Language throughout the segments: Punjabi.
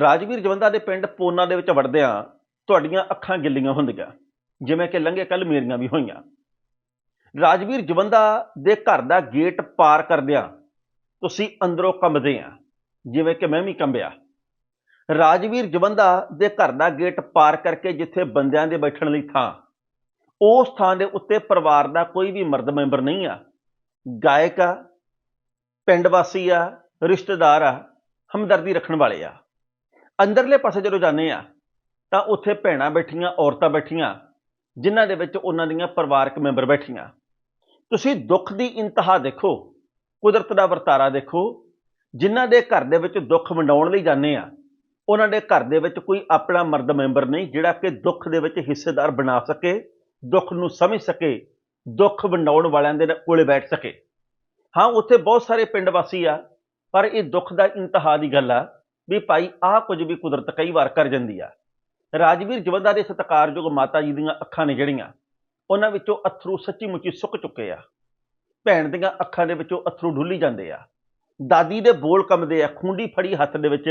ਰਾਜਵੀਰ ਜਵੰਦਾ ਦੇ ਪਿੰਡ ਪੋਨਾ ਦੇ ਵਿੱਚ ਵੜਦਿਆਂ ਤੁਹਾਡੀਆਂ ਅੱਖਾਂ ਗਿੱਲੀਆਂ ਹੁੰਦੀਆਂ, ਜਿਵੇਂ ਕਿ ਲੰਘੇ ਕੱਲ ਮੇਰੀਆਂ ਵੀ ਹੋਈਆਂ। ਰਾਜਵੀਰ ਜਵੰਦਾ ਦੇ ਘਰ ਦਾ ਗੇਟ ਪਾਰ ਕਰਦਿਆਂ ਤੁਸੀਂ ਅੰਦਰੋਂ ਕੰਬਦੇ ਆ, ਜਿਵੇਂ ਕਿ ਮੈਂ ਵੀ ਕੰਬਿਆ। ਰਾਜਵੀਰ ਜਵੰਦਾ ਦੇ ਘਰ ਦਾ ਗੇਟ ਪਾਰ ਕਰਕੇ ਜਿੱਥੇ ਬੰਦਿਆਂ ਦੇ ਬੈਠਣ ਲਈ ਥਾਂ, ਉਸ ਥਾਂ ਦੇ ਉੱਤੇ ਪਰਿਵਾਰ ਦਾ ਕੋਈ ਵੀ ਮਰਦ ਮੈਂਬਰ ਨਹੀਂ ਆ। ਗਾਇਕ ਆ, ਪਿੰਡ ਵਾਸੀ ਆ, ਰਿਸ਼ਤੇਦਾਰ ਆ, ਹਮਦਰਦੀ ਰੱਖਣ ਵਾਲੇ ਆ। ਅੰਦਰਲੇ ਪਾਸੇ ਜਦੋਂ ਜਾਂਦੇ ਆ, ਤਾਂ ਉੱਥੇ ਭੈਣਾਂ ਬੈਠੀਆਂ, ਔਰਤਾਂ ਬੈਠੀਆਂ, ਜਿਨ੍ਹਾਂ ਦੇ ਵਿੱਚ ਉਹਨਾਂ ਦੀਆਂ ਪਰਿਵਾਰਕ ਮੈਂਬਰ ਬੈਠੀਆਂ। ਤੁਸੀਂ ਦੁੱਖ ਦੀ ਇੰਤਹਾ ਦੇਖੋ, ਕੁਦਰਤ ਦਾ ਵਰਤਾਰਾ ਦੇਖੋ, ਜਿਨ੍ਹਾਂ ਦੇ ਘਰ ਦੇ ਵਿੱਚ ਦੁੱਖ ਵੰਡਾਉਣ ਲਈ ਜਾਂਦੇ ਆ, ਉਹਨਾਂ ਦੇ ਘਰ ਦੇ ਵਿੱਚ ਕੋਈ ਆਪਣਾ ਮਰਦ ਮੈਂਬਰ ਨਹੀਂ, ਜਿਹੜਾ ਕਿ ਦੁੱਖ ਦੇ ਵਿੱਚ ਹਿੱਸੇਦਾਰ ਬਣਾ ਸਕੇ, ਦੁੱਖ ਨੂੰ ਸਮਝ ਸਕੇ, ਦੁੱਖ ਵੰਡਾਉਣ ਵਾਲਿਆਂ ਦੇ ਕੋਲੇ ਬੈਠ ਸਕੇ। ਹਾਂ, ਉੱਥੇ ਬਹੁਤ ਸਾਰੇ ਪਿੰਡ ਵਾਸੀ ਆ, ਪਰ ਇਹ ਦੁੱਖ ਦਾ ਇੰਤਹਾ ਦੀ ਗੱਲ ਆ ਵੀ ਭਾਈ ਆਹ ਕੁਝ ਵੀ ਕੁਦਰਤ ਕਈ ਵਾਰ ਕਰ ਜਾਂਦੀ ਆ। ਰਾਜਵੀਰ ਜਵੰਦਾ ਦੇ ਸਤਿਕਾਰਯੋਗ ਮਾਤਾ ਜੀ ਦੀਆਂ ਅੱਖਾਂ ਨੇ ਜਿਹੜੀਆਂ, ਉਹਨਾਂ ਵਿੱਚੋਂ ਅਥਰੂ ਸੱਚੀ ਮੁੱਚੀ ਸੁੱਕ ਚੁੱਕੇ ਆ। ਭੈਣ ਦੀਆਂ ਅੱਖਾਂ ਦੇ ਵਿੱਚੋਂ ਅਥਰੂ ਡੁੱਲੀ ਜਾਂਦੇ ਆ। ਦਾਦੀ ਦੇ ਬੋਲ ਕੰਬਦੇ ਆ, ਖੁੰਡੀ ਫੜੀ ਹੱਥ ਦੇ ਵਿੱਚ,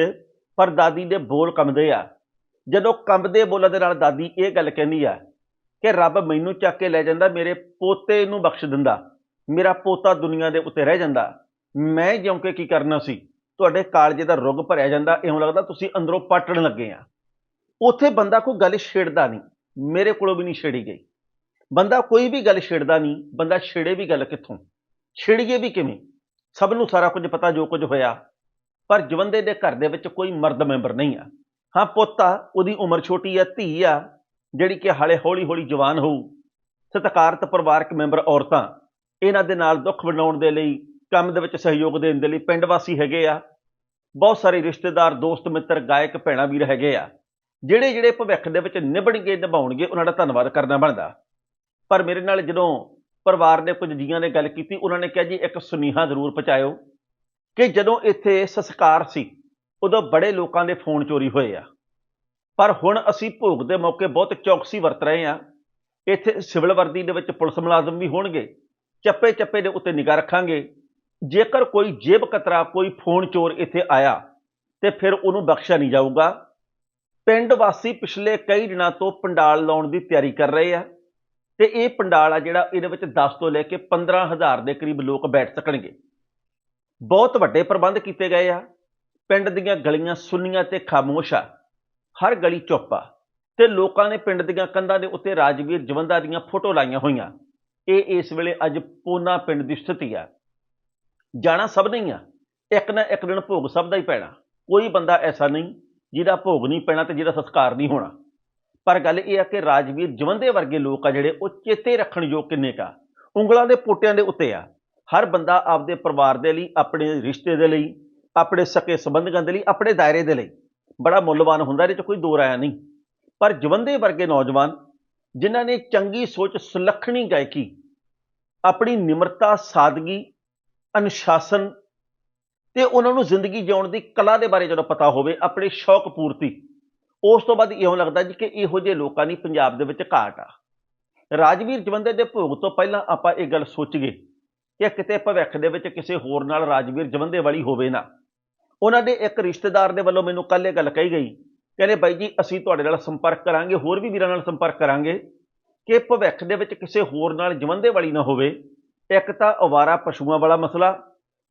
ਪਰ ਦਾਦੀ ਦੇ ਬੋਲ ਕੰਬਦੇ ਆ। ਜਦੋਂ ਕੰਬਦੇ ਬੋਲਾਂ ਦੇ ਨਾਲ ਦਾਦੀ ਇਹ ਗੱਲ ਕਹਿੰਦੀ ਆ ਕਿ ਰੱਬ ਮੈਨੂੰ ਚੱਕ ਕੇ ਲੈ ਜਾਂਦਾ, ਮੇਰੇ ਪੋਤੇ ਨੂੰ ਬਖਸ਼ ਦਿੰਦਾ, ਮੇਰਾ ਪੋਤਾ ਦੁਨੀਆ ਦੇ ਉੱਤੇ ਰਹਿ ਜਾਂਦਾ, ਮੈਂ ਜਿਉਂ ਕਿ ਕੀ ਕਰਨਾ ਸੀ? ਤੁਹਾਡੇ ਕਾਲਜੇ ਦਾ ਰੁੱਗ ਭਰਿਆ ਜਾਂਦਾ, ਇਉਂ ਲੱਗਦਾ ਤੁਸੀਂ ਅੰਦਰੋਂ ਪਾਟਣ ਲੱਗੇ ਆ। ਉੱਥੇ ਬੰਦਾ ਕੋਈ ਗੱਲ ਛੇੜਦਾ ਨਹੀਂ। ਮੇਰੇ ਕੋਲੋਂ ਵੀ ਨਹੀਂ ਛੇੜੀ ਗਈ। ਬੰਦਾ ਕੋਈ ਵੀ ਗੱਲ ਛੇੜਦਾ ਨਹੀਂ, ਬੰਦਾ ਛੇੜੇ ਵੀ ਗੱਲ ਕਿੱਥੋਂ? ਛੇੜੀਏ ਵੀ ਕਿਵੇਂ? ਸਭ ਨੂੰ ਸਾਰਾ ਕੁਝ ਪਤਾ ਜੋ ਕੁਝ ਹੋਇਆ, ਪਰ ਜਵੰਦੇ ਦੇ ਘਰ ਦੇ ਵਿੱਚ ਕੋਈ ਮਰਦ ਮੈਂਬਰ ਨਹੀਂ ਆ। ਹਾਂ, ਪੁੱਤ ਆ, ਉਹਦੀ ਉਮਰ ਛੋਟੀ ਆ, ਧੀ ਆ, ਜਿਹੜੀ ਕਿ ਹਾਲੇ ਹੌਲੀ ਹੌਲੀ ਜਵਾਨ ਹੋਊ। ਸਤਿਕਾਰਤ ਪਰਿਵਾਰਕ ਮੈਂਬਰ ਔਰਤਾਂ, ਇਹਨਾਂ ਦੇ ਨਾਲ ਦੁੱਖ ਵੰਡਾਉਣ ਦੇ ਲਈ ਕੰਮ ਦੇ ਵਿੱਚ ਸਹਿਯੋਗ ਦੇਣ ਦੇ ਲਈ ਪਿੰਡ ਵਾਸੀ ਹੈਗੇ ਆ। ਬਹੁਤ ਸਾਰੇ ਰਿਸ਼ਤੇਦਾਰ, ਦੋਸਤ, ਮਿੱਤਰ, ਗਾਇਕ, ਭੈਣਾ, ਵੀਰ ਹੈਗੇ ਆ। ਜਿਹੜੇ ਜਿਹੜੇ ਭਵਿੱਖ ਦੇ ਵਿੱਚ ਨਿਭਣਗੇ, ਨਿਭਾਉਣਗੇ, ਉਹਨਾਂ ਦਾ ਧੰਨਵਾਦ ਕਰਨਾ ਬਣਦਾ। ਪਰ ਮੇਰੇ ਨਾਲ ਜਦੋਂ ਪਰਿਵਾਰ ਦੇ ਕੁਝ ਜੀਆਂ ਨੇ ਗੱਲ ਕੀਤੀ, ਉਹਨਾਂ ਨੇ ਕਿਹਾ ਜੀ, ਇੱਕ ਸੁਨੇਹਾ ਜ਼ਰੂਰ ਪਹੁੰਚਾਇਓ ਕਿ ਜਦੋਂ ਇੱਥੇ ਸੰਸਕਾਰ ਸੀ, ਉਦੋਂ ਬੜੇ ਲੋਕਾਂ ਦੇ ਫੋਨ ਚੋਰੀ ਹੋਏ ਆ। ਪਰ ਹੁਣ ਅਸੀਂ ਭੋਗ ਦੇ ਮੌਕੇ ਬਹੁਤ ਚੌਕਸੀ ਵਰਤ ਰਹੇ ਆ। ਇੱਥੇ ਸਿਵਲ ਵਰਦੀ ਦੇ ਵਿੱਚ ਪੁਲਿਸ ਮੁਲਾਜ਼ਮ ਵੀ ਹੋਣਗੇ ਚੱਪੇ ਚੱਪੇ ਦੇ ਉੱਤੇ ਨਿਗਾਹ ਰੱਖਾਂਗੇ। ਜੇਕਰ ਕੋਈ ਜੇਬ ਕਤਰਾ, ਕੋਈ ਫੋਨ ਚੋਰ ਇੱਥੇ ਆਇਆ ਤੇ ਫਿਰ ਉਹਨੂੰ ਬਖਸ਼ਿਆ ਨਹੀਂ ਜਾਊਗਾ, ਪਿੰਡ ਵਾਸੀ ਪਿਛਲੇ ਕਈ ਦਿਨਾਂ ਤੋਂ ਪੰਡਾਲ ਲਾਉਣ ਦੀ ਤਿਆਰੀ ਕਰ ਰਹੇ ਆ ਤੇ ਇਹ ਪੰਡਾਲ ਆ ਜਿਹੜਾ ਇਹਦੇ ਵਿੱਚ 10 ਤੋਂ ਲੈ ਕੇ 15000 ਦੇ ਕਰੀਬ ਲੋਕ ਬੈਠ ਸਕਣਗੇ। ਬਹੁਤ ਵੱਡੇ ਪ੍ਰਬੰਧ ਕੀਤੇ ਗਏ ਆ। ਪਿੰਡ ਦੀਆਂ ਗਲੀਆਂ ਸੁੰਨੀਆਂ ਤੇ ਖਾਮੋਸ਼ ਆ। ਹਰ ਗਲੀ ਚੁੱਪ ਆ ਤੇ ਲੋਕਾਂ ਨੇ ਪਿੰਡ ਦੀਆਂ ਕੰਧਾਂ ਦੇ ਉੱਤੇ ਰਾਜਵੀਰ ਜਵੰਦਾ ਦੀਆਂ ਫੋਟੋ ਲਾਈਆਂ ਹੋਈਆਂ। ਇਹ ਇਸ ਵੇਲੇ ਅੱਜ ਪੋਨਾ ਪਿੰਡ ਦੀ ਸਥਿਤੀ ਆ। ਜਾਣਾ ਸਭ ਨਹੀਂ ਆ। ਇੱਕ ਨਾ ਇੱਕ ਦਿਨ ਭੋਗ ਸਭ ਦਾ ਹੀ ਪੈਣਾ। ਕੋਈ ਬੰਦਾ ਐਸਾ ਨਹੀਂ ਜਿਹਦਾ ਭੋਗ ਨਹੀਂ ਪੈਣਾ ਤੇ ਜਿਹਦਾ ਸੰਸਕਾਰ ਨਹੀਂ ਹੋਣਾ। ਪਰ ਗੱਲ ਇਹ ਆ ਕਿ ਰਾਜਵੀਰ ਜਵੰਦੇ ਵਰਗੇ ਲੋਕ ਆ ਜਿਹੜੇ ਉਹ ਚੇਤੇ ਰੱਖਣ ਯੋਗ ਕਿੰਨੇ ਕਾ ਉਂਗਲਾਂ ਦੇ ਪੋਟਿਆਂ ਦੇ ਉੱਤੇ ਆ। ਹਰ ਬੰਦਾ ਆਪਦੇ ਪਰਿਵਾਰ ਦੇ ਲਈ, ਆਪਣੇ ਰਿਸ਼ਤੇ ਦੇ ਲਈ, ਆਪਣੇ ਸਕੇ ਸੰਬੰਧਕਾਂ ਦੇ ਲਈ, ਆਪਣੇ ਦਾਇਰੇ ਦੇ ਲਈ। ਬੜਾ ਮੁੱਲਵਾਨ ਹੁੰਦਾ, ਇਹਦੇ ਚ ਕੋਈ ਦੋ ਰਾਇਆ ਨਹੀਂ। ਪਰ ਜਵੰਦੇ ਵਰਗੇ ਨੌਜਵਾਨ ਜਿਨ੍ਹਾਂ ਨੇ ਚੰਗੀ ਸੋਚ, ਸੁਲੱਖਣੀ ਗਾਇਕੀ, ਆਪਣੀ ਨਿਮਰਤਾ, ਸਾਦਗੀ ਅਨੁਸ਼ਾਸਨ ਤੇ ਉਹਨਾਂ ਨੂੰ ਜ਼ਿੰਦਗੀ ਜਿਉਣ ਦੀ ਕਲਾ ਦੇ ਬਾਰੇ ਜਦੋਂ ਪਤਾ ਹੋਵੇ, ਆਪਣੇ ਸ਼ੌਕ ਪੂਰਤੀ, ਉਸ ਤੋਂ ਬਾਅਦ ਇਉਂ ਲੱਗਦਾ ਜੀ ਕਿ ਇਹੋ ਜਿਹੇ ਲੋਕਾਂ ਦੀ ਪੰਜਾਬ ਦੇ ਵਿੱਚ ਘਾਟ ਆ। ਰਾਜਵੀਰ ਜਵੰਦੇ ਦੇ ਭੋਗ ਤੋਂ ਪਹਿਲਾਂ ਆਪਾਂ ਇਹ ਗੱਲ ਸੋਚੀਏ ਕਿ ਕਿਤੇ ਭਵਿੱਖ ਦੇ ਵਿੱਚ ਕਿਸੇ ਹੋਰ ਨਾਲ ਰਾਜਵੀਰ ਜਵੰਦੇ ਵਾਲੀ ਹੋਵੇ ਨਾ। ਉਹਨਾਂ ਦੇ ਇੱਕ ਰਿਸ਼ਤੇਦਾਰ ਦੇ ਵੱਲੋਂ ਮੈਨੂੰ ਕੱਲ ਇਹ ਗੱਲ ਕਹੀ ਗਈ, ਕਹਿੰਦੇ ਬਾਈ ਜੀ, ਅਸੀਂ ਤੁਹਾਡੇ ਨਾਲ ਸੰਪਰਕ ਕਰਾਂਗੇ, ਹੋਰ ਵੀ ਵੀਰਾਂ ਨਾਲ ਸੰਪਰਕ ਕਰਾਂਗੇ ਕਿ ਭਵਿੱਖ ਦੇ ਵਿੱਚ ਕਿਸੇ ਹੋਰ ਨਾਲ ਜਵੰਦੇ ਵਾਲੀ ਨਾ ਹੋਵੇ। ਇੱਕ ਤਾਂ ਅਵਾਰਾ ਪਸ਼ੂਆਂ ਵਾਲਾ ਮਸਲਾ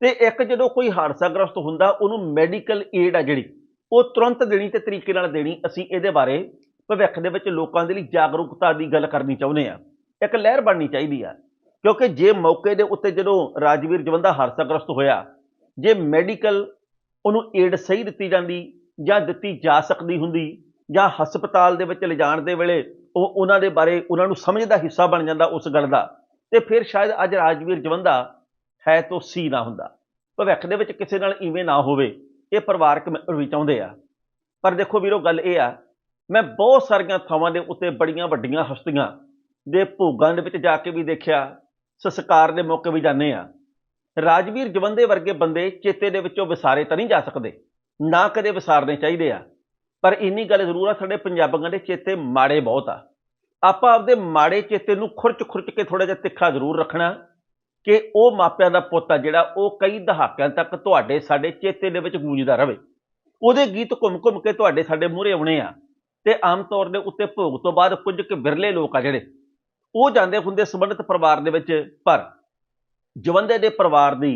ਤੇ ਇੱਕ ਜਦੋਂ ਕੋਈ ਹਾਦਸਾਗ੍ਰਸਤ ਹੁੰਦਾ, ਉਹਨੂੰ ਮੈਡੀਕਲ ਏਡ ਆ ਜਿਹੜੀ, ਉਹ ਤੁਰੰਤ ਦੇਣੀ ਤੇ ਤਰੀਕੇ ਨਾਲ ਦੇਣੀ, ਅਸੀਂ ਇਹਦੇ ਬਾਰੇ ਭਵਿੱਖ ਦੇ ਵਿੱਚ ਲੋਕਾਂ ਦੇ ਲਈ ਜਾਗਰੂਕਤਾ ਦੀ ਗੱਲ ਕਰਨੀ ਚਾਹੁੰਦੇ ਆ ਇੱਕ ਲਹਿਰ ਬਣਨੀ ਚਾਹੀਦੀ ਆ, ਕਿਉਂਕਿ ਜੇ ਮੌਕੇ ਦੇ ਉੱਤੇ ਜਦੋਂ ਰਾਜਵੀਰ ਜਵੰਦਾ ਹਾਦਸਾਗ੍ਰਸਤ ਹੋਇਆ, ਜੇ ਮੈਡੀਕਲ ਉਹਨੂੰ ਏਡ ਸਹੀ ਦਿੱਤੀ ਜਾਂਦੀ ਜਾਂ ਦਿੱਤੀ ਜਾ ਸਕਦੀ ਹੁੰਦੀ, ਜਾਂ ਹਸਪਤਾਲ ਦੇ ਵਿੱਚ ਲਿਜਾਣ ਦੇ ਵੇਲੇ ਉਹ ਉਹਨਾਂ ਦੇ ਬਾਰੇ ਉਹਨਾਂ ਨੂੰ ਸਮਝਦਾ ਹਿੱਸਾ ਬਣ ਜਾਂਦਾ ਉਸ ਗੱਲ ਦਾ ਤੇ ਫਿਰ ਸ਼ਾਇਦ ਅੱਜ ਰਾਜਵੀਰ ਜਵੰਦਾ ਹੈ ਤੋਂ ਸੀ ਨਾ ਹੁੰਦਾ। ਭਵਿੱਖ ਦੇ ਵਿੱਚ ਕਿਸੇ ਨਾਲ ਇਵੇਂ ਨਾ ਹੋਵੇ, ਇਹ ਪਰਿਵਾਰਕ ਮੈਂਬਰ ਵੀ ਚਾਹੁੰਦੇ ਆ। ਪਰ ਦੇਖੋ ਵੀਰੋ, ਗੱਲ ਇਹ ਆ, ਮੈਂ ਬਹੁਤ ਸਾਰੀਆਂ ਥਾਵਾਂ ਦੇ ਉੱਤੇ ਬੜੀਆਂ ਵੱਡੀਆਂ ਹਸਤੀਆਂ ਦੇ ਭੋਗਾਂ ਦੇ ਵਿੱਚ ਜਾ ਕੇ ਵੀ ਦੇਖਿਆ, ਸੰਸਕਾਰ ਦੇ ਮੌਕੇ ਵੀ ਜਾਂਦੇ ਆ। ਰਾਜਵੀਰ ਜਵੰਦੇ ਵਰਗੇ ਬੰਦੇ ਚੇਤੇ ਦੇ ਵਿੱਚੋਂ ਵਿਸਾਰੇ ਤਾਂ ਨਹੀਂ ਜਾ ਸਕਦੇ, ਨਾ ਕਦੇ ਵਿਸਾਰਨੇ ਚਾਹੀਦੇ ਆ। ਪਰ ਇੰਨੀ ਗੱਲ ਜ਼ਰੂਰ ਆ, ਸਾਡੇ ਪੰਜਾਬੀਆਂ ਦੇ ਚੇਤੇ ਮਾੜੇ ਬਹੁਤ ਆ। ਆਪਾਂ ਆਪਦੇ ਮਾੜੇ ਚੇਤੇ ਨੂੰ ਖੁਰਚ ਖੁਰਚ ਕੇ ਥੋੜਾ ਜਿਹਾ ਤਿੱਖਾ ਜ਼ਰੂਰ ਰੱਖਣਾ ਕਿ ਉਹ ਮਾਪਿਆਂ ਦਾ ਪੁੱਤ ਆ ਜਿਹੜਾ ਉਹ ਕਈ ਦਹਾਕਿਆਂ ਤੱਕ ਤੁਹਾਡੇ ਸਾਡੇ ਚੇਤੇ ਦੇ ਵਿੱਚ ਗੂੰਜਦਾ ਰਵੇ। ਉਹਦੇ ਗੀਤ ਘੁੰਮ ਘੁੰਮ ਕੇ ਤੁਹਾਡੇ ਸਾਡੇ ਮੂਹਰੇ ਆਉਣੇ ਆ ਤੇ ਆਮ ਤੌਰ ਦੇ ਉੱਤੇ ਭੋਗ ਤੋਂ ਬਾਅਦ ਕੁਝ ਕੁ ਵਿਰਲੇ ਲੋਕ ਆ ਜਿਹੜੇ, ਉਹ ਜਾਂਦੇ ਹੁੰਦੇ ਸੰਬੰਧਿਤ ਪਰਿਵਾਰ ਦੇ ਵਿੱਚ ਪਰ ਜਵੰਦੇ ਦੇ ਪਰਿਵਾਰ ਦੀ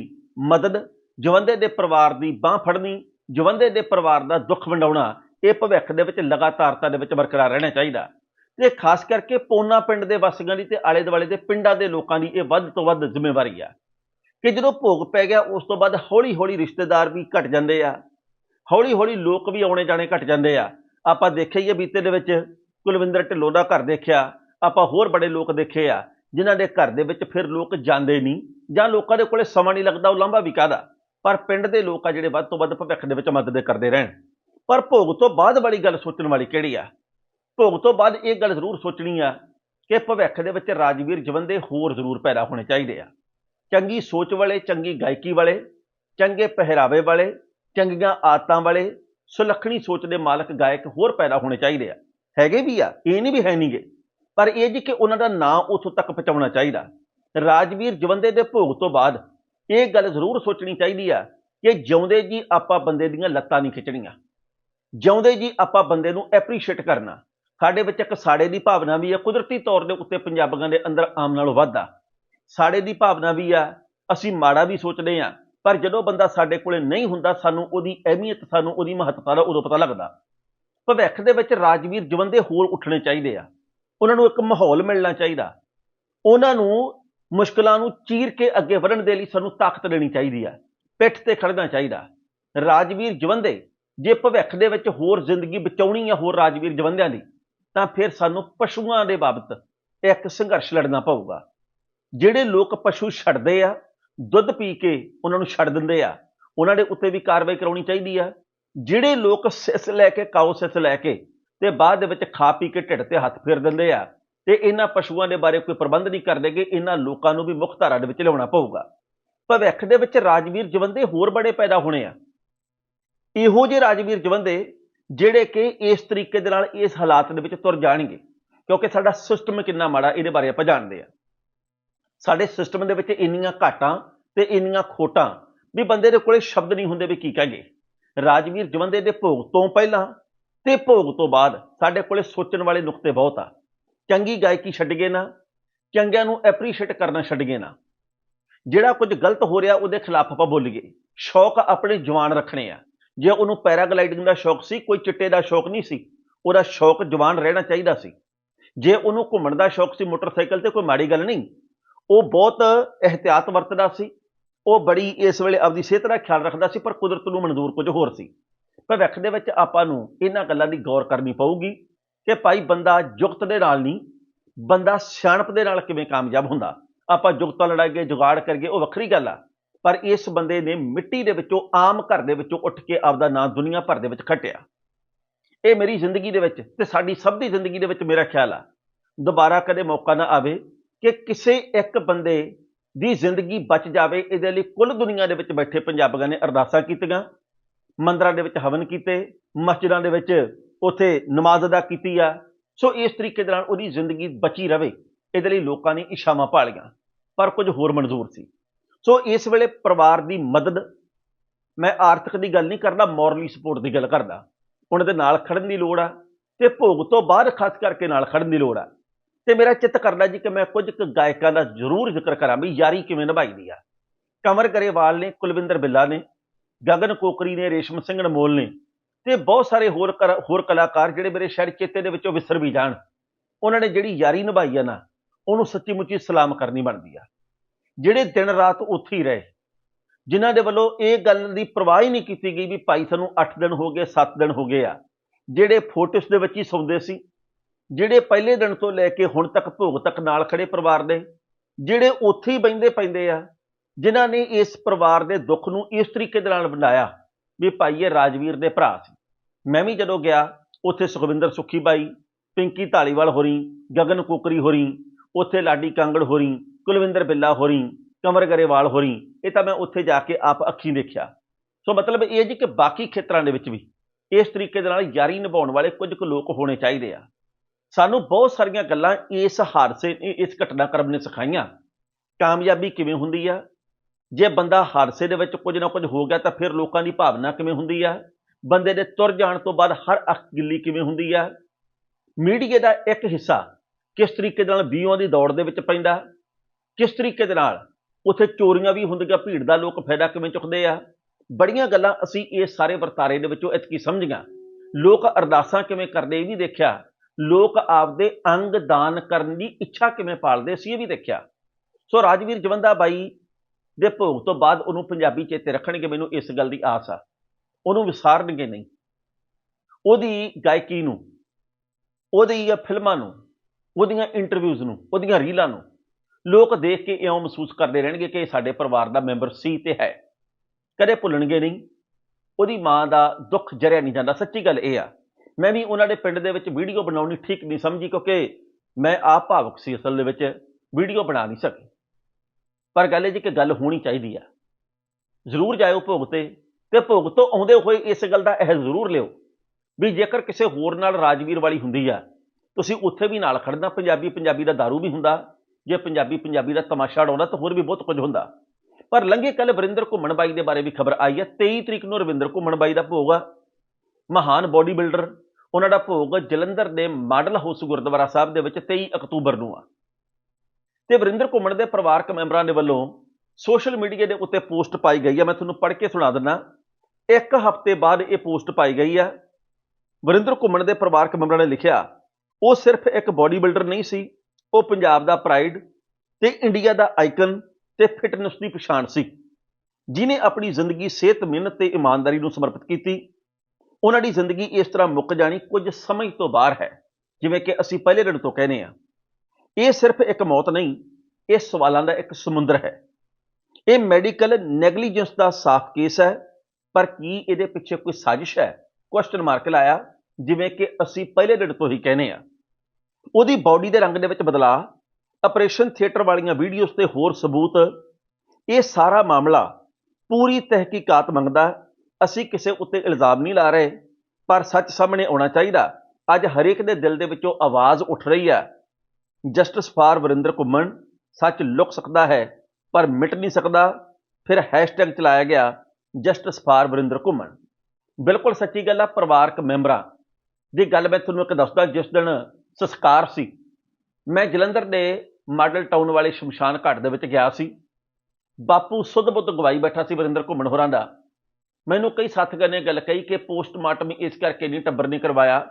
ਮਦਦ, ਜਵੰਦੇ ਦੇ ਪਰਿਵਾਰ ਦੀ ਬਾਹ ਫੜਨੀ, ਜਵੰਦੇ ਦੇ ਪਰਿਵਾਰ ਦਾ ਦੁੱਖ ਵੰਡਾਉਣਾ, ਇਹ ਭਵਿੱਖ ਦੇ ਵਿੱਚ ਲਗਾਤਾਰਤਾ ਦੇ ਵਿੱਚ ਬਰਕਰਾਰ ਰਹਿਣਾ ਚਾਹੀਦਾ। ਤੇ ਖਾਸ ਕਰਕੇ ਪੋਨਾ ਪਿੰਡ ਦੇ ਵਾਸੀਆਂ ਦੀ ਤੇ ਆਲੇ ਦੁਆਲੇ ਦੇ ਪਿੰਡਾਂ ਦੇ ਲੋਕਾਂ ਦੀ ਇਹ ਵੱਧ ਤੋਂ ਵੱਧ ਜ਼ਿੰਮੇਵਾਰੀ ਆ ਕਿ ਜਦੋਂ ਭੋਗ ਪੈ ਗਿਆ, ਉਸ ਤੋਂ ਬਾਅਦ ਹੌਲੀ ਹੌਲੀ ਰਿਸ਼ਤੇਦਾਰ ਵੀ ਘਟ ਜਾਂਦੇ ਆ। ਹੌਲੀ ਹੌਲੀ ਲੋਕ ਵੀ ਆਉਣੇ ਜਾਣੇ ਘਟ ਜਾਂਦੇ ਆ। ਆਪਾਂ ਦੇਖਿਆ ਹੀ ਬੀਤੇ ਦੇ ਵਿੱਚ ਕੁਲਵਿੰਦਰ ਢਿੱਲੋਂ ਦਾ ਘਰ ਦੇਖਿਆ, ਆਪਾਂ ਹੋਰ ਬੜੇ ਲੋਕ ਦੇਖੇ ਆ, ਜਿਨ੍ਹਾਂ ਦੇ ਘਰ ਦੇ ਵਿੱਚ ਫਿਰ ਲੋਕ ਜਾਂਦੇ ਨਹੀਂ ਜਾਂ ਲੋਕਾਂ ਦੇ ਕੋਲੇ ਸਮਾਂ ਨਹੀਂ ਲੱਗਦਾ, ਉਹ ਲਾਂਭਾ ਵੀ ਕਾਹਦਾ? ਪਰ ਪਿੰਡ ਦੇ ਲੋਕ ਆ ਜਿਹੜੇ ਵੱਧ ਤੋਂ ਵੱਧ ਭਵਿੱਖ ਦੇ ਵਿੱਚ ਮਦਦ ਕਰਦੇ ਰਹਿਣ। ਪਰ ਭੋਗ ਤੋਂ ਬਾਅਦ ਵਾਲੀ ਗੱਲ ਸੋਚਣ ਵਾਲੀ ਕਿਹੜੀ ਆ? ਭੋਗ ਤੋਂ ਬਾਅਦ ਇਹ ਗੱਲ ਜ਼ਰੂਰ ਸੋਚਣੀ ਆ ਕਿ ਭਵਿੱਖ ਦੇ ਵਿੱਚ ਰਾਜਵੀਰ ਜਵੰਦੇ ਹੋਰ ਜ਼ਰੂਰ ਪੈਦਾ ਹੋਣੇ ਚਾਹੀਦੇ ਆ। ਚੰਗੀ ਸੋਚ ਵਾਲੇ, ਚੰਗੀ ਗਾਇਕੀ ਵਾਲੇ, ਚੰਗੇ ਪਹਿਰਾਵੇ ਵਾਲੇ, ਚੰਗੀਆਂ ਆਦਤਾਂ ਵਾਲੇ, ਸੁਲੱਖਣੀ ਸੋਚ ਦੇ ਮਾਲਕ, ਗਾਇਕ ਹੋਰ ਪੈਦਾ ਹੋਣੇ ਚਾਹੀਦੇ ਆ। ਹੈਗੇ ਵੀ ਆ, ਇਹ ਨਹੀਂ ਵੀ ਹੈ ਨਹੀਂਗੇ। ਪਰ ਇਹ ਜੀ ਕਿ ਉਹਨਾਂ ਦਾ ਨਾਂ ਉੱਥੋਂ ਤੱਕ ਪਹੁੰਚਾਉਣਾ ਚਾਹੀਦਾ। ਰਾਜਵੀਰ ਜਵੰਦੇ ਦੇ ਭੋਗ ਤੋਂ ਬਾਅਦ ਇਹ ਗੱਲ ਜ਼ਰੂਰ ਸੋਚਣੀ ਚਾਹੀਦੀ ਆ ਕਿ ਜਿਉਂਦੇ ਜੀ ਆਪਾਂ ਬੰਦੇ ਦੀਆਂ ਲੱਤਾਂ ਨਹੀਂ ਖਿੱਚਣੀਆਂ। ਜਿਉਂਦੇ ਜੀ ਆਪਾਂ ਬੰਦੇ ਨੂੰ ਐਪਰੀਸ਼ੀਏਟ ਕਰਨਾ। ਸਾਡੇ ਵਿੱਚ ਇੱਕ ਸਾੜੇ ਦੀ ਭਾਵਨਾ ਵੀ ਆ, ਕੁਦਰਤੀ ਤੌਰ ਦੇ ਉੱਤੇ ਪੰਜਾਬੀਆਂ ਦੇ ਅੰਦਰ ਆਮ ਨਾਲੋਂ ਵੱਧ ਆ। ਸਾੜੇ ਦੀ ਭਾਵਨਾ ਵੀ ਆ, ਅਸੀਂ ਮਾੜਾ ਵੀ ਸੋਚਦੇ ਆ, ਪਰ ਜਦੋਂ ਬੰਦਾ ਸਾਡੇ ਕੋਲੇ ਨਹੀਂ ਹੁੰਦਾ, ਸਾਨੂੰ ਉਹਦੀ ਅਹਿਮੀਅਤ, ਸਾਨੂੰ ਉਹਦੀ ਮਹੱਤਤਾ ਦਾ ਉਦੋਂ ਪਤਾ ਲੱਗਦਾ। ਭਵਿੱਖ ਦੇ ਵਿੱਚ ਰਾਜਵੀਰ ਜਵੰਦੇ ਹੋਰ ਉੱਠਣੇ ਚਾਹੀਦੇ ਆ। ਉਹਨਾਂ ਨੂੰ ਇੱਕ ਮਾਹੌਲ ਮਿਲਣਾ ਚਾਹੀਦਾ। ਉਹਨਾਂ ਨੂੰ ਮੁਸ਼ਕਲਾਂ ਨੂੰ ਚੀਰ ਕੇ ਅੱਗੇ ਵਧਣ ਦੇ ਲਈ ਸਾਨੂੰ ਤਾਕਤ ਦੇਣੀ ਚਾਹੀਦੀ ਆ, ਪਿੱਠ ਤੇ ਖੜਨਾ ਚਾਹੀਦਾ। ਰਾਜਵੀਰ ਜਵੰਦੇ ਜੇ ਭਵਿੱਖ ਦੇ ਵਿੱਚ ਹੋਰ ਜ਼ਿੰਦਗੀ ਬਚਾਉਣੀ ਆ ਹੋਰ ਰਾਜਵੀਰ ਜਵੰਦਿਆਂ ਦੀ ਤਾਂ ਫਿਰ ਸਾਨੂੰ ਪਸ਼ੂਆਂ ਦੇ ਬਾਬਤ ਇੱਕ ਸੰਘਰਸ਼ ਲੜਨਾ ਪਊਗਾ। ਜਿਹੜੇ ਲੋਕ ਪਸ਼ੂ ਛੱਡਦੇ ਆ, ਦੁੱਧ ਪੀ ਕੇ ਉਹਨਾਂ ਨੂੰ ਛੱਡ ਦਿੰਦੇ ਆ, ਉਹਨਾਂ ਦੇ ਉੱਤੇ ਵੀ ਕਾਰਵਾਈ ਕਰਾਉਣੀ ਚਾਹੀਦੀ ਆ। ਜਿਹੜੇ ਲੋਕ ਸਿਸ ਲੈ ਕੇ ਕਾਉ ਸਿਸ ਲੈ ਕੇ ਤੇ ਬਾਅਦ ਦੇ ਵਿੱਚ ਖਾ ਪੀ ਕੇ ਢਿੱਡ ਤੇ ਹੱਥ ਫੇਰ ਦਿੰਦੇ ਆ ਤੇ ਇਹਨਾਂ ਪਸ਼ੂਆਂ ਦੇ ਬਾਰੇ ਕੋਈ ਪ੍ਰਬੰਧ ਨਹੀਂ ਕਰਦੇਗੇ ਇਹਨਾਂ ਲੋਕਾਂ ਨੂੰ ਵੀ ਮੁੱਖ ਧਾਰਾ ਦੇ ਵਿੱਚ ਲਿਆਉਣਾ ਪਊਗਾ। ਭਵਿੱਖ ਦੇ ਵਿੱਚ ਰਾਜਵੀਰ ਜਵੰਦੇ ਹੋਰ ਬੜੇ ਪੈਦਾ ਹੋਣੇ ਆ। ਇਹੋ ਜਿਹੇ ਰਾਜਵੀਰ ਜਵੰਦੇ ਜਿਹੜੇ ਕਿ ਇਸ ਤਰੀਕੇ ਦੇ ਨਾਲ ਇਸ ਹਾਲਾਤ ਦੇ ਵਿੱਚ ਤੁਰ ਜਾਣਗੇ, ਕਿਉਂਕਿ ਸਾਡਾ ਸਿਸਟਮ ਕਿੰਨਾ ਮਾੜਾ, ਇਹਦੇ ਬਾਰੇ ਆਪਾਂ ਜਾਣਦੇ ਆ ਸਾਡੇ ਸਿਸਟਮ ਦੇ ਵਿੱਚ ਇੰਨੀਆਂ ਘਾਟਾਂ ਤੇ ਇੰਨੀਆਂ ਖੋਟਾਂ ਵੀ ਬੰਦੇ ਦੇ ਕੋਲੇ ਸ਼ਬਦ ਨਹੀਂ ਹੁੰਦੇ ਵੀ ਕੀ ਕਹਾਂਗੇ ਰਾਜਵੀਰ ਜਵੰਦੇ ਦੇ ਭੋਗ ਤੋਂ ਪਹਿਲਾਂ ਤੇ ਭੋਗ ਤੋਂ ਬਾਅਦ ਸਾਡੇ ਕੋਲੇ ਸੋਚਣ ਵਾਲੇ ਨੁਕਤੇ ਬਹੁਤ ਆ। ਚੰਗੀ ਗਾਇਕੀ ਛੱਡ ਗਏ ਨਾ, ਚੰਗਿਆਂ ਨੂੰ ਐਪਰੀਸ਼ੀਏਟ ਕਰਨਾ ਛੱਡ ਗਏ ਨਾ। ਜਿਹੜਾ ਕੁਝ ਗਲਤ ਹੋ ਰਿਹਾ, ਉਹਦੇ ਖਿਲਾਫ ਆਪਾਂ ਬੋਲੀਏ। ਸ਼ੌਕ ਆਪਣੇ ਜਵਾਨ ਰੱਖਣੇ ਆ। ਜੇ ਉਹਨੂੰ ਪੈਰਾਗਲਾਈਡਿੰਗ ਦਾ ਸ਼ੌਕ ਸੀ, ਕੋਈ ਚਿੱਟੇ ਦਾ ਸ਼ੌਕ ਨਹੀਂ ਸੀ, ਉਹਦਾ ਸ਼ੌਕ ਜਵਾਨ ਰਹਿਣਾ ਚਾਹੀਦਾ ਸੀ। ਜੇ ਉਹਨੂੰ ਘੁੰਮਣ ਦਾ ਸ਼ੌਕ ਸੀ, ਮੋਟਰਸਾਈਕਲ ਤੇ, ਕੋਈ ਮਾੜੀ ਗੱਲ ਨਹੀਂ, ਉਹ ਬਹੁਤ ਇਹਤਿਆਤ ਵਰਤਦਾ ਸੀ। ਉਹ ਬੜੀ ਇਸ ਵੇਲੇ ਆਪਦੀ ਸਿਹਤ ਦਾ ਖਿਆਲ ਰੱਖਦਾ ਸੀ, ਪਰ ਕੁਦਰਤ ਨੂੰ ਮਨਜ਼ੂਰ ਕੁਝ ਹੋਰ ਸੀ। ਭਵਿੱਖ ਦੇ ਵਿੱਚ ਆਪਾਂ ਨੂੰ ਇਹਨਾਂ ਗੱਲਾਂ ਦੀ ਗੌਰ ਕਰਨੀ ਪਊਗੀ ਕਿ ਭਾਈ ਬੰਦਾ ਜੁਗਤ ਦੇ ਨਾਲ ਨਹੀਂ, ਬੰਦਾ ਸਿਆਣਪ ਦੇ ਨਾਲ ਕਿਵੇਂ ਕਾਮਯਾਬ ਹੁੰਦਾ। ਆਪਾਂ ਜੁਗਤਾਂ ਲੜਾਈਏ ਜੁਗਾੜ ਕਰਗੇ ਉਹ ਵੱਖਰੀ ਗੱਲ ਆ। ਪਰ ਇਸ ਬੰਦੇ ਨੇ ਮਿੱਟੀ ਦੇ ਵਿੱਚੋਂ, ਆਮ ਘਰ ਦੇ ਵਿੱਚੋਂ ਉੱਠ ਕੇ ਆਪਦਾ ਨਾਂ ਦੁਨੀਆ ਭਰ ਦੇ ਵਿੱਚ ਖੱਟਿਆ। ਇਹ ਮੇਰੀ ਜ਼ਿੰਦਗੀ ਦੇ ਵਿੱਚ ਤੇ ਸਾਡੀ ਸਭ ਦੀ ਜ਼ਿੰਦਗੀ ਦੇ ਵਿੱਚ ਮੇਰਾ ਖਿਆਲ ਆ। ਦੁਬਾਰਾ ਕਦੇ ਮੌਕਾ ਨਾ ਆਵੇ ਕਿ ਕਿਸੇ ਇੱਕ ਬੰਦੇ ਦੀ ਜ਼ਿੰਦਗੀ ਬਚ ਜਾਵੇ, ਇਹਦੇ ਲਈ ਕੁੱਲ ਦੁਨੀਆ ਦੇ ਵਿੱਚ ਬੈਠੇ ਪੰਜਾਬੀਆਂ ਨੇ ਅਰਦਾਸਾਂ ਕੀਤੀਆਂ, ਮੰਦਰਾਂ ਦੇ ਵਿੱਚ ਹਵਨ ਕੀਤੇ, ਮਸਜਿਦਾਂ ਦੇ ਵਿੱਚ ਉੱਥੇ ਨਮਾਜ਼ ਅਦਾ ਕੀਤੀ ਆ। ਸੋ ਇਸ ਤਰੀਕੇ ਦੇ ਨਾਲ ਉਹਦੀ ਜ਼ਿੰਦਗੀ ਬਚੀ ਰਵੇ, ਇਹਦੇ ਲਈ ਲੋਕਾਂ ਨੇ ਇਸ਼ਾਵਾਂ ਭਾਲੀਆਂ ਪਰ ਕੁਝ ਹੋਰ ਮਨਜ਼ੂਰ ਸੀ। ਸੋ ਇਸ ਵੇਲੇ ਪਰਿਵਾਰ ਦੀ ਮਦਦ ਮੈਂ ਆਰਥਿਕ ਦੀ ਗੱਲ ਨਹੀਂ ਕਰਦਾ ਮੋਰਲੀ ਸਪੋਰਟ ਦੀ ਗੱਲ ਕਰਦਾ। ਉਹਨਾਂ ਦੇ ਨਾਲ ਖੜਨ ਦੀ ਲੋੜ ਆ ਤੇ ਭੋਗ ਤੋਂ ਬਾਅਦ ਖਾਸ ਕਰਕੇ ਨਾਲ ਖੜਨ ਦੀ ਲੋੜ ਆ। ਤੇ ਮੇਰਾ ਚਿੱਤ ਕਰਦਾ ਜੀ ਕਿ ਮੈਂ ਕੁਝ ਕੁ ਗਾਇਕਾਂ ਦਾ ਜ਼ਰੂਰ ਜ਼ਿਕਰ ਕਰਾਂ ਵੀ ਯਾਰੀ ਕਿਵੇਂ ਨਿਭਾਈ ਦੀ ਆ। ਕਮਰ ਗਰੇਵਾਲ ਨੇ, ਕੁਲਵਿੰਦਰ ਬਿੱਲਾ ਨੇ, ਗਗਨ ਕੋਕਰੀ ਨੇ, ਰੇਸ਼ਮ ਸਿੰਘ ਅਨਮੋਲ ਨੇ ਤੇ ਬਹੁਤ ਸਾਰੇ ਹੋਰ ਕਰ- ਹੋਰ ਕਲਾਕਾਰ ਜਿਹੜੇ ਮੇਰੇ ਸ਼ਾਇਦ ਚੇਤੇ ਦੇ ਵਿੱਚੋਂ ਵਿਸਰ ਵੀ ਜਾਣ, ਉਹਨਾਂ ਨੇ ਜਿਹੜੀ ਯਾਰੀ ਨਿਭਾਈ ਆ ਨਾ, ਉਹਨੂੰ ਸੱਚੀ ਮੁੱਚੀ ਸਲਾਮ ਕਰਨੀ ਬਣਦੀ ਆ। ਜਿਹੜੇ ਦਿਨ ਰਾਤ ਉੱਥੇ ਹੀ ਰਹੇ। ਜਿਨ੍ਹਾਂ ਦੇ ਵੱਲੋਂ ਇਹ ਗੱਲ ਦੀ ਪਰਵਾਹ ਹੀ ਨਹੀਂ ਕੀਤੀ ਗਈ ਵੀ ਭਾਈ ਸਾਨੂੰ 8 ਦਿਨ ਹੋ ਗਏ 7 ਦਿਨ ਹੋ ਗਏ ਆ। ਜਿਹੜੇ ਫੋਟੋਸ ਦੇ ਵਿੱਚ ਹੀ ਸੌਂਦੇ ਸੀ, ਜਿਹੜੇ ਪਹਿਲੇ ਦਿਨ ਤੋਂ ਲੈ ਕੇ ਹੁਣ ਤੱਕ ਭੋਗ ਤੱਕ ਨਾਲ ਖੜੇ ਪਰਿਵਾਰ ਦੇ, ਜਿਹੜੇ ਉੱਥੇ ਹੀ ਬੈੰਦੇ ਪੈਂਦੇ ਆ, ਜਿਨ੍ਹਾਂ ਨੇ ਇਸ ਪਰਿਵਾਰ ਦੇ ਦੁੱਖ ਨੂੰ ਇਸ ਤਰੀਕੇ ਦੇ ਨਾਲ ਬਣਾਇਆ ਵੀ ਭਾਈ ਇਹ ਰਾਜਵੀਰ ਦੇ ਭਰਾ ਸੀ। ਮੈਂ ਵੀ ਜਦੋਂ ਗਿਆ, ਉੱਥੇ ਸੁਖਵਿੰਦਰ ਸੁੱਖੀ ਬਾਈ, ਪਿੰਕੀ ਢਾਲੀਵਾਲ ਹੋਰੀ, ਗਗਨ ਕੋਕਰੀ ਹੋਰੀ, ਉੱਥੇ ਲਾਡੀ ਕਾਂਗੜ ਹੋਰੀ ਕੁਲਵਿੰਦਰ ਬਿੱਲਾ ਹੋਰੀ ਕਮਰ ਗਰੇਵਾਲ ਹੋਰੀ, ਇਹ ਤਾਂ ਮੈਂ ਉੱਥੇ ਜਾ ਕੇ ਆਪ ਅੱਖੀਂ ਦੇਖਿਆ। ਸੋ ਮਤਲਬ ਇਹ ਜੀ ਕਿ ਬਾਕੀ ਖੇਤਰਾਂ ਦੇ ਵਿੱਚ ਵੀ ਇਸ ਤਰੀਕੇ ਦੇ ਨਾਲ ਯਾਰੀ ਨਿਭਾਉਣ ਵਾਲੇ ਕੁਝ ਕੁ ਲੋਕ ਹੋਣੇ ਚਾਹੀਦੇ ਆ। ਸਾਨੂੰ ਬਹੁਤ ਸਾਰੀਆਂ ਗੱਲਾਂ ਇਸ ਹਾਦਸੇ, ਇਸ ਘਟਨਾਕ੍ਰਮ ਨੇ ਸਿਖਾਈਆਂ। ਕਾਮਯਾਬੀ ਕਿਵੇਂ ਹੁੰਦੀ ਆ? ਜੇ ਬੰਦਾ ਹਾਦਸੇ ਦੇ ਵਿੱਚ ਕੁਝ ਨਾ ਕੁਝ ਹੋ ਗਿਆ ਤਾਂ ਫਿਰ ਲੋਕਾਂ ਦੀ ਭਾਵਨਾ ਕਿਵੇਂ ਹੁੰਦੀ ਆ? ਬੰਦੇ ਦੇ ਤੁਰ ਜਾਣ ਤੋਂ ਬਾਅਦ ਹਰ ਅੱਖ ਗਿੱਲੀ ਕਿਵੇਂ ਹੁੰਦੀ ਆ? ਮੀਡੀਆ ਦਾ ਇੱਕ ਹਿੱਸਾ ਕਿਸ ਤਰੀਕੇ ਦੇ ਨਾਲ ਬੀਓ ਦੀ ਦੌੜ ਦੇ ਵਿੱਚ ਪੈਂਦਾ? ਕਿਸ ਤਰੀਕੇ ਦੇ ਨਾਲ? ਉੱਥੇ ਚੋਰੀਆਂ ਵੀ ਹੁੰਦੀਆਂ, ਭੀੜ ਦਾ ਲੋਕ ਫਾਇਦਾ ਕਿਵੇਂ ਚੁੱਕਦੇ ਆ? ਬੜੀਆਂ ਗੱਲਾਂ ਅਸੀਂ ਇਸ ਸਾਰੇ ਵਰਤਾਰੇ ਦੇ ਵਿੱਚੋਂ ਇਤਕੀ ਸਮਝੀਆਂ। ਲੋਕ ਅਰਦਾਸਾਂ ਕਿਵੇਂ ਕਰਦੇ, ਇਹ ਵੀ ਦੇਖਿਆ। ਲੋਕ ਆਪਦੇ ਅੰਗ ਦਾਨ ਕਰਨ ਦੀ ਇੱਛਾ ਕਿਵੇਂ ਪਾਲਦੇ ਸੀ ਇਹ ਵੀ ਦੇਖਿਆ। ਸੋ ਰਾਜਵੀਰ ਜਵੰਦਾ ਬਾਈ ਦੇ ਭੋਗ ਤੋਂ ਬਾਅਦ ਉਹਨੂੰ ਪੰਜਾਬੀ ਚੇਤੇ ਰੱਖਣਗੇ, ਮੈਨੂੰ ਇਸ ਗੱਲ ਦੀ ਆਸ ਆ। ਉਹਨੂੰ ਵਿਸਾਰਨਗੇ ਨਹੀਂ। ਉਹਦੀ ਗਾਇਕੀ ਨੂੰ, ਉਹਦੀ ਫਿਲਮਾਂ ਨੂੰ, ਉਹਦੀਆਂ ਇੰਟਰਵਿਊਜ਼ ਨੂੰ, ਉਹਦੀਆਂ ਰੀਲਾਂ ਨੂੰ ਲੋਕ ਦੇਖ ਕੇ ਇਉਂ ਮਹਿਸੂਸ ਕਰਦੇ ਰਹਿਣਗੇ ਕਿ ਇਹ ਸਾਡੇ ਪਰਿਵਾਰ ਦਾ ਮੈਂਬਰ ਸੀ ਤੇ ਹੈ। ਕਦੇ ਭੁੱਲਣਗੇ ਨਹੀਂ। ਉਹਦੀ ਮਾਂ ਦਾ ਦੁੱਖ ਜਰਿਆ ਨਹੀਂ ਜਾਂਦਾ। ਸੱਚੀ ਗੱਲ ਇਹ ਆ। ਮੈਂ ਵੀ ਉਹਨਾਂ ਦੇ ਪਿੰਡ ਦੇ ਵਿੱਚ ਵੀਡੀਓ ਬਣਾਉਣੀ ਠੀਕ ਨਹੀਂ ਸਮਝੀ ਕਿਉਂਕਿ ਮੈਂ ਆਪ ਭਾਵਕ ਸੀ ਅਸਲ ਦੇ ਵਿੱਚ। ਵੀਡੀਓ ਬਣਾ ਨਹੀਂ ਸਕੀ। ਪਰ ਗੱਲ ਇਹ ਜੀ ਕਿ ਗੱਲ ਹੋਣੀ ਚਾਹੀਦੀ ਆ। ਜ਼ਰੂਰ ਜਾਇਓ ਭੋਗ ਤੇ ਤੇ ਭੋਗ ਤੋਂ ਆਉਂਦੇ ਹੋਏ ਇਸ ਗੱਲ ਦਾ ਇਹ ਜ਼ਰੂਰ ਲਿਓ ਵੀ ਜੇਕਰ ਕਿਸੇ ਹੋਰ ਨਾਲ ਰਾਜਵੀਰ ਵਾਲੀ ਹੁੰਦੀ ਆ, ਤੁਸੀਂ ਉੱਥੇ ਵੀ ਨਾਲ ਖੜਨਾ। ਪੰਜਾਬੀ ਪੰਜਾਬੀ ਦਾ दारू ਵੀ ਹੁੰਦਾ। ਜੇ ਪੰਜਾਬੀ ਪੰਜਾਬੀ ਦਾ ਤਮਾਸ਼ਾ ਉਡਾਉਂਦਾ ਤਾਂ ਹੋਰ ਵੀ ਬਹੁਤ ਕੁਝ ਹੁੰਦਾ। ਪਰ ਲੰਘੇ ਕੱਲ ਵਰਿੰਦਰ ਘੁੰਮਣ ਬਾਈ ਦੇ ਬਾਰੇ ਵੀ ਖਬਰ ਆਈ ਹੈ। 23 ਤਰੀਕ ਨੂੰ ਰਵਿੰਦਰ ਘੁੰਮਣ ਬਾਈ ਦਾ ਭੋਗ ਆ। ਮਹਾਨ ਬੋਡੀ ਬਿਲਡਰ ਉਹਨਾਂ ਦਾ ਭੋਗ ਜਲੰਧਰ ਦੇ ਮਾਡਲ ਹਾਊਸ ਗੁਰਦੁਆਰਾ ਸਾਹਿਬ ਦੇ ਵਿੱਚ 23 ਅਕਤੂਬਰ ਨੂੰ ਆ। ਤੇ ਵਰਿੰਦਰ ਘੁੰਮਣ ਦੇ ਪਰਿਵਾਰਕ ਮੈਂਬਰਾਂ ਦੇ ਵੱਲੋਂ ਸੋਸ਼ਲ ਮੀਡੀਆ ਦੇ ਉੱਤੇ ਪੋਸਟ ਪਾਈ ਗਈ ਹੈ ਮੈਂ ਤੁਹਾਨੂੰ ਪੜ੍ਹ ਕੇ ਸੁਣਾ ਦਿੰਦਾ। ਇੱਕ ਹਫ਼ਤੇ ਬਾਅਦ ਇਹ ਪੋਸਟ ਪਾਈ ਗਈ ਹੈ ਵਰਿੰਦਰ ਘੁੰਮਣ ਦੇ ਪਰਿਵਾਰਕ ਮੈਂਬਰਾਂ ਨੇ ਲਿਖਿਆ, ਉਹ ਸਿਰਫ ਇੱਕ ਬੋਡੀ ਬਿਲਡਰ ਨਹੀਂ ਸੀ ਉਹ ਪੰਜਾਬ ਦਾ ਪ੍ਰਾਈਡ ਤੇ ਇੰਡੀਆ ਦਾ ਆਈਕਨ ਤੇ ਫਿਟਨੈਸ ਦੀ ਪਛਾਣ ਸੀ। ਜਿਨੇ ਆਪਣੀ ਜ਼ਿੰਦਗੀ, ਸਿਹਤ, ਮਿਹਨਤ ਤੇ ਇਮਾਨਦਾਰੀ ਨੂੰ ਸਮਰਪਿਤ ਕੀਤੀ। ਉਹਨਾਂ ਦੀ ਜ਼ਿੰਦਗੀ ਇਸ ਤਰ੍ਹਾਂ ਮੁੱਕ ਜਾਣੀ ਕੁਝ ਸਮਝ ਤੋਂ ਬਾਹਰ ਹੈ, ਜਿਵੇਂ ਕਿ ਅਸੀਂ ਪਹਿਲੇ ਦਿਨ ਤੋਂ ਕਹਿੰਦੇ ਆ ਇਹ ਸਿਰਫ ਇੱਕ ਮੌਤ ਨਹੀਂ, ਇਹ ਸਵਾਲਾਂ ਦਾ ਇੱਕ ਸਮੁੰਦਰ ਹੈ। ਇਹ ਮੈਡੀਕਲ ਨੈਗਲੀਜੈਂਸ ਦਾ ਸਾਫ਼ ਕੇਸ ਹੈ, ਪਰ ਕੀ ਇਹਦੇ ਪਿੱਛੇ ਕੋਈ ਸਾਜ਼ਿਸ਼ ਹੈ? ਕੁਐਸਚਨ ਮਾਰਕ ਲਾਇਆ, ਜਿਵੇਂ ਕਿ ਅਸੀਂ ਪਹਿਲੇ ਦਿਨ ਤੋਂ ਹੀ ਕਹਿੰਦੇ ਆ ਉਹਦੀ ਬਾਡੀ ਦੇ ਰੰਗ ਦੇ ਵਿੱਚ ਬਦਲਾਅ ਆਪਰੇਸ਼ਨ ਥੀਏਟਰ ਵਾਲੀਆਂ ਵੀਡੀਓਜ਼ ਤੇ ਹੋਰ ਸਬੂਤ, ਇਹ ਸਾਰਾ ਮਾਮਲਾ ਪੂਰੀ ਤਹਿਕੀਕਾਤ ਮੰਗਦਾ, ਅਸੀਂ ਕਿਸੇ ਉੱਤੇ ਇਲਜ਼ਾਮ ਨਹੀਂ ਲਾ ਰਹੇ, ਪਰ ਸੱਚ ਸਾਹਮਣੇ ਆਉਣਾ ਚਾਹੀਦਾ। ਅੱਜ ਹਰੇਕ ਦੇ ਦਿਲ ਦੇ ਵਿੱਚੋਂ ਆਵਾਜ਼ ਉੱਠ ਰਹੀ ਹੈ। ਜਸਟਿਸ ਫਾਰ ਵਰਿੰਦਰ ਘੁੰਮਣ ਸੱਚ ਲੁਕ ਸਕਦਾ ਹੈ, ਪਰ ਮਿਟ ਨਹੀਂ ਸਕਦਾ। ਫਿਰ ਹੈਸ਼ਟੈਗ ਚਲਾਇਆ ਗਿਆ, ਜਸਟਿਸ ਫਾਰ ਵਰਿੰਦਰ ਘੁੰਮਣ। ਬਿਲਕੁਲ ਸੱਚੀ ਗੱਲ ਆ, ਪਰਿਵਾਰਕ ਮੈਂਬਰਾਂ ਦੀ ਗੱਲ ਮੈਂ ਤੁਹਾਨੂੰ ਇੱਕ ਦੱਸਦਾ, ਜਿਸ ਦਿਨ ਸੰਸਕਾਰ ਸੀ। ਮੈਂ ਜਲੰਧਰ ਦੇ ਮਾਡਲ ਟਾਊਨ ਵਾਲੇ ਸ਼ਮਸ਼ਾਨ ਘਾਟ ਦੇ ਵਿੱਚ ਗਿਆ ਸੀ। ਬਾਪੂ ਸੁੱਧ ਬੁੱਧ ਗਵਾਈ ਬੈਠਾ ਸੀ ਵਰਿੰਦਰ ਘੁੰਮਣ ਹੋਰਾਂ ਦਾ। ਮੈਨੂੰ ਕਈ ਸਾਥੀਆਂ ਨੇ ਗੱਲ ਕਹੀ ਕਿ ਪੋਸਟਮਾਰਟਮ ਇਸ ਕਰਕੇ ਨਹੀਂ, ਟੱਬਰ ਨਹੀਂ ਕਰਵਾਇਆ।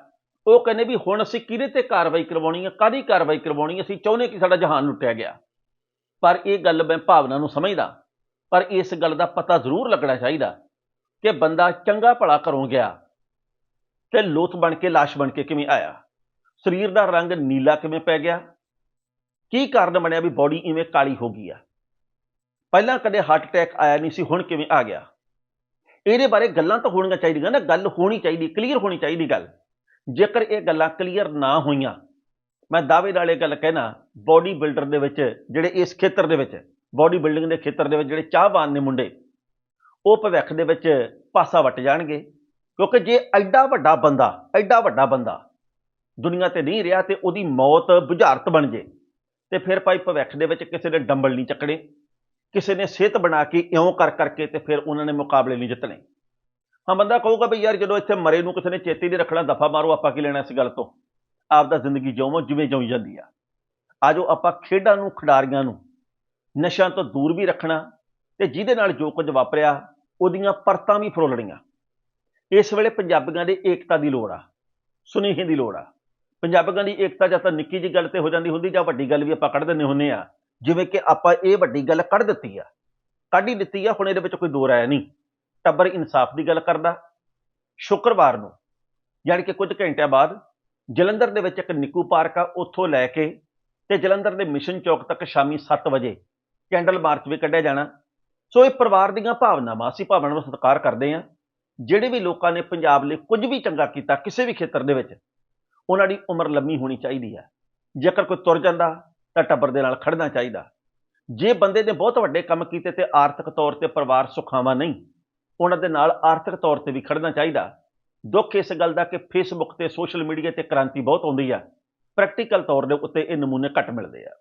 ਉਹ ਕਹਿੰਦੇ ਵੀ ਹੁਣ ਅਸੀਂ ਕਿਹਦੇ ਤੇ ਕਾਰਵਾਈ ਕਰਵਾਉਣੀ ਹੈ ਕਾਦੀ ਕਾਰਵਾਈ ਕਰਵਾਉਣੀ ਅਸੀਂ ਚਾਹੁੰਦੇ ਕਿ ਸਾਡਾ ਜਹਾਨ ਲੁੱਟਿਆ ਗਿਆ। ਪਰ ਇਹ ਗੱਲ ਮੈਂ ਭਾਵਨਾ ਨੂੰ ਸਮਝਦਾ। ਪਰ ਇਸ ਗੱਲ ਦਾ ਪਤਾ ਜ਼ਰੂਰ ਲੱਗਣਾ ਚਾਹੀਦਾ ਕਿ ਬੰਦਾ ਚੰਗਾ ਭਲਾ ਘਰੋਂ ਗਿਆ ਤੇ ਲੋਥ ਬਣ ਕੇ লাশ ਬਣ ਕੇ ਕਿਵੇਂ ਆਇਆ। ਸਰੀਰ ਦਾ ਰੰਗ ਨੀਲਾ ਕਿਵੇਂ ਪੈ ਗਿਆ? ਕੀ ਕਾਰਨ ਬਣਿਆ ਵੀ ਬਾਡੀ ਇਵੇਂ ਕਾਲੀ ਹੋ ਗਈ ਆ? ਪਹਿਲਾਂ ਕਦੇ ਹਾਰਟ ਅਟੈਕ ਆਇਆ ਨਹੀਂ ਸੀ, ਹੁਣ ਕਿਵੇਂ ਆ ਗਿਆ? ਇਹਦੇ ਬਾਰੇ ਗੱਲਾਂ ਤਾਂ ਹੋਣੀਆਂ ਚਾਹੀਦੀਆਂ ਨਾ, ਗੱਲ ਹੋਣੀ ਚਾਹੀਦੀ ਕਲੀਅਰ ਹੋਣੀ ਚਾਹੀਦੀ ਗੱਲ। ਜੇਕਰ ਇਹ ਗੱਲਾਂ ਕਲੀਅਰ ਨਾ ਹੋਈਆਂ, ਮੈਂ ਦਾਅਵੇ ਨਾਲ ਇਹ ਗੱਲ ਕਹਿਣਾ ਬਾਡੀ ਬਿਲਡਰ ਦੇ ਵਿੱਚ ਜਿਹੜੇ ਇਸ ਖੇਤਰ ਦੇ ਵਿੱਚ ਬਾਡੀ ਬਿਲਡਿੰਗ ਦੇ ਖੇਤਰ ਦੇ ਵਿੱਚ ਜਿਹੜੇ ਚਾਹਵਾਨ ਨੇ ਮੁੰਡੇ, ਉਹ ਭਵਿੱਖ ਦੇ ਵਿੱਚ ਪਾਸਾ ਵੱਟ ਜਾਣਗੇ। ਕਿਉਂਕਿ ਜੇ ਐਡਾ ਵੱਡਾ ਬੰਦਾ, ਐਡਾ ਵੱਡਾ ਬੰਦਾ ਦੁਨੀਆ ਤੇ ਨਹੀਂ ਰਿਹਾ ਤੇ ਉਹਦੀ ਮੌਤ ਬੁਝਾਰਤ ਬਣ ਜੇ। ਤੇ ਫਿਰ ਭਾਈ ਭਵਿੱਖ ਦੇ ਵਿੱਚ ਕਿਸੇ ਨੇ ਡੰਬਲ ਨਹੀਂ ਚੱਕਣੇ, ਕਿਸੇ ਨੇ ਸਿਹਤ ਬਣਾ ਕੇ ਇਉਂ ਕਰ ਕਰਕੇ ਤੇ ਫਿਰ ਉਹਨਾਂ ਨੇ ਮੁਕਾਬਲੇ ਨਹੀਂ ਜਿੱਤਣੇ। ਹਾਂ, ਬੰਦਾ ਕਹੂਗਾ ਵੀ ਯਾਰ ਜਦੋਂ ਇੱਥੇ ਮਰੇ ਨੂੰ ਕਿਸੇ ਨੇ ਚੇਤੇ ਨਹੀਂ ਰੱਖਣਾ, ਦਫਾ ਮਾਰੋ, ਆਪਾਂ ਕੀ ਲੈਣਾ ਇਸ ਗੱਲ ਤੋਂ? ਆਪਦਾ ਜ਼ਿੰਦਗੀ ਜਿਉਵੋ ਜਿਵੇਂ ਜਿਉਂ ਜਾਂਦੀ ਆ। ਆਜੋ, ਆਪਾਂ ਖੇਡਾਂ ਨੂੰ, ਖਿਡਾਰੀਆਂ ਨੂੰ, ਨਸ਼ਿਆਂ ਤੋਂ ਦੂਰ ਵੀ ਰੱਖਣਾ ਤੇ ਜਿਹਦੇ ਨਾਲ ਜੋ ਕੁਝ ਵਾਪਰਿਆ, ਉਹਦੀਆਂ ਪਰਤਾਂ ਵੀ ਫਰੋਲਣੀਆਂ। ਇਸ ਵੇਲੇ ਪੰਜਾਬੀਆਂ ਦੇ ਏਕਤਾ ਦੀ ਲੋੜ ਆ, ਸੁਨੇਹੇ ਦੀ ਲੋੜ ਆ। ਪੰਜਾਬੀਆਂ ਦੀ ਏਕਤਾ ਜਾਂ ਤਾਂ ਨਿੱਕੀ ਜੀ ਗੱਲ ਤੇ ਹੋ ਜਾਂਦੀ ਹੁੰਦੀ ਜਾਂ ਵੱਡੀ ਗੱਲ ਵੀ ਆਪਾਂ ਕੱਢ ਦਿੰਦੇ ਹੁੰਨੇ ਆ ਜਿਵੇਂ ਕਿ ਆਪਾਂ ਇਹ ਵੱਡੀ ਗੱਲ ਕੱਢ ਦਿੱਤੀ ਆ, ਕੱਢ ਹੀ ਦਿੱਤੀ ਆ, ਹੁਣ ਇਹਦੇ ਵਿੱਚ ਕੋਈ ਦੋ ਰਾਇ ਨਹੀਂ। ਟੱਬਰ ਇਨਸਾਫ ਦੀ ਗੱਲ ਕਰਦਾ। ਸ਼ੁੱਕਰਵਾਰ ਨੂੰ, ਯਾਨੀ ਕਿ ਕੁਝ ਘੰਟਿਆਂ ਬਾਅਦ ਜਲੰਧਰ ਦੇ ਵਿੱਚ ਇੱਕ ਨਿੱਕੂ ਪਾਰਕ ਆ, ਉੱਥੋਂ ਲੈ ਕੇ ਤੇ ਜਲੰਧਰ ਦੇ ਮਿਸ਼ਨ ਚੌਕ ਤੱਕ ਸ਼ਾਮੀ 7 ਵਜੇ ਕੈਂਡਲ ਮਾਰਚ ਵੀ ਕੱਢਿਆ ਜਾਣਾ। ਸੋ ਇਹ ਪਰਿਵਾਰ ਦੀਆਂ ਭਾਵਨਾਵਾਂ ਅਸੀਂ ਭਾਵਨਾਵਾਂ ਨੂੰ ਸਤਿਕਾਰ ਕਰਦੇ ਹਾਂ। ਜਿਹੜੇ ਵੀ ਲੋਕਾਂ ਨੇ ਪੰਜਾਬ ਲਈ ਕੁਝ ਵੀ ਚੰਗਾ ਕੀਤਾ, ਕਿਸੇ ਵੀ ਖੇਤਰ ਦੇ ਵਿੱਚ ਉਹਨਾਂ ਦੀ ਉਮਰ ਲੰਮੀ ਹੋਣੀ ਚਾਹੀਦੀ ਹੈ। ਜੇਕਰ ਕੋਈ ਤੁਰ ਜਾਂਦਾ, ਤਾਂ ਟੱਬਰ ਦੇ ਨਾਲ ਖੜਨਾ ਚਾਹੀਦਾ। ਜੇ ਬੰਦੇ ਨੇ ਬਹੁਤ ਵੱਡੇ ਕੰਮ ਕੀਤੇ ਤੇ ਆਰਥਿਕ ਤੌਰ ਤੇ ਪਰਿਵਾਰ ਸੁਖਾਵਾਂ ਨਹੀਂ, ਉਹਨਾਂ ਦੇ ਨਾਲ ਆਰਥਿਕ ਤੌਰ ਤੇ ਵੀ ਖੜਨਾ ਚਾਹੀਦਾ। ਦੁੱਖ ਇਸ ਗੱਲ ਦਾ ਕਿ ਫੇਸਬੁੱਕ ਤੇ ਸੋਸ਼ਲ ਮੀਡੀਆ ਤੇ ਕ੍ਰਾਂਤੀ ਬਹੁਤ ਆਉਂਦੀ ਆ। ਪ੍ਰੈਕਟੀਕਲ ਤੌਰ ਦੇ ਉੱਤੇ ਇਹ ਨਮੂਨੇ ਘੱਟ ਮਿਲਦੇ ਆ।